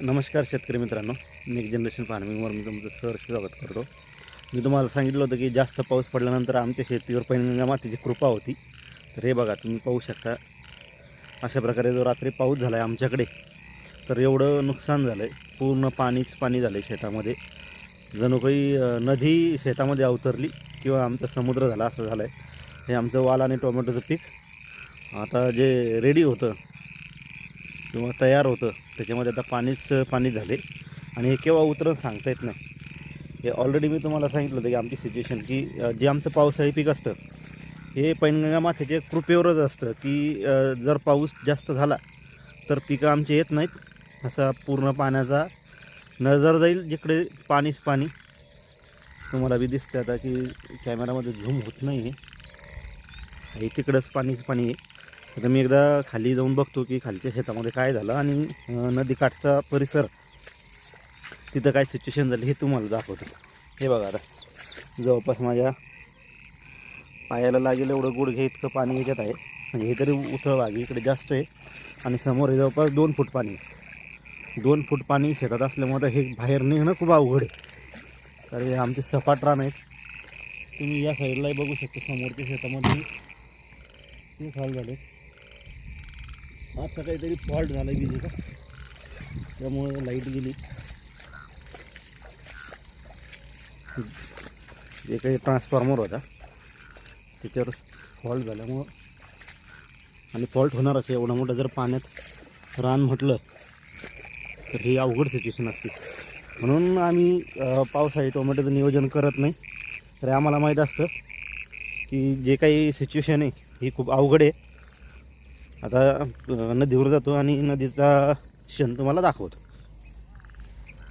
नमस्कार शेतकरी मित्रांनो. नेक्स्ट जनरेशन फार्मिंगवर मी तुमचं सहर्ष स्वागत करतो. मी तुम्हाला सांगितलं होतं की जास्त पाऊस पडल्यानंतर आमच्या शेतीवर पैनगंगा मातीची कृपा होती. तर हे बघा तुम्ही पाहू शकता. अशा प्रकारे जो रात्री पाऊस झाला आहे आमच्याकडे तर एवढं नुकसान झालं आहे पूर्ण पाणीच पाणी झालं आहे शेतामध्ये. जणू काही नदी शेतामध्ये अवतरली किंवा आमचा समुद्र झाला असं झालं आहे हे आमचं वाल आणि टोमॅटोचं पीक. आता जे रेडी होतं किंवा तयार होतं त्याच्यामध्ये आता पाणीच पाणी झाले. आणि हे केव्हा उतरण सांगता येत नाही. हे ऑलरेडी मी तुम्हाला सांगितलं होतं की आमची सिच्युएशन की जे आमचं पावसाळी पीक असतं हे पैनगंगा माथ्याचे कृपेवरच असतं की जर पाऊस जास्त झाला तर पिकं आमची येत नाहीत. असा पूर्ण पाण्याचा नजर जाईल जिकडे पाणीच पाणी. तुम्हाला बी दिसतं आता की कॅमेरामध्ये झूम होत नाही आहे तिकडंच पाणीच पाणी आहे. आता मी एकदा खाली जाऊन बघतो की खालच्या शेतामध्ये काय झालं आणि नदीकाठचा परिसर तिथं काय सिच्युएशन झाली हे तुम्हाला दाखवतो. हे बघा आता. जवळपास माझ्या पायाला लागेल एवढं गुडघे इतकं पाणी याच्यात आहे. म्हणजे हे तरी उथळ भाग इकडे जास्त आहे. आणि समोर हे जवळपास दोन फूट पाणी दोन फूट पाणी शेतात असल्यामुळे हे बाहेर निघणं खूप अवघड आहे. तर हे आमचे सपाट रान आहेत. तुम्ही या साईडलाही बघू शकता समोरच्या शेतामध्ये ते खाल झाले आता काहीतरी फॉल्ट झाला विजेचा. त्यामुळं लाइट गेली. जे काही ट्रान्सफॉर्मर होता त्याच्यावर फॉल्ट झाल्यामुळं आणि फॉल्ट होणारच एवढा मोठं जर पाण्यात रान म्हटलं तर ही अवघड सिच्युएशन असते. म्हणून आम्ही पावसाळी टोमॅटोचं नियोजन करत नाही. तर आम्हाला माहीत असतं की जे काही सिच्युएशन आहे ही खूप अवघड आहे. आता नदीवर जातो आणि नदीचा क्षण तुम्हाला दाखवतो.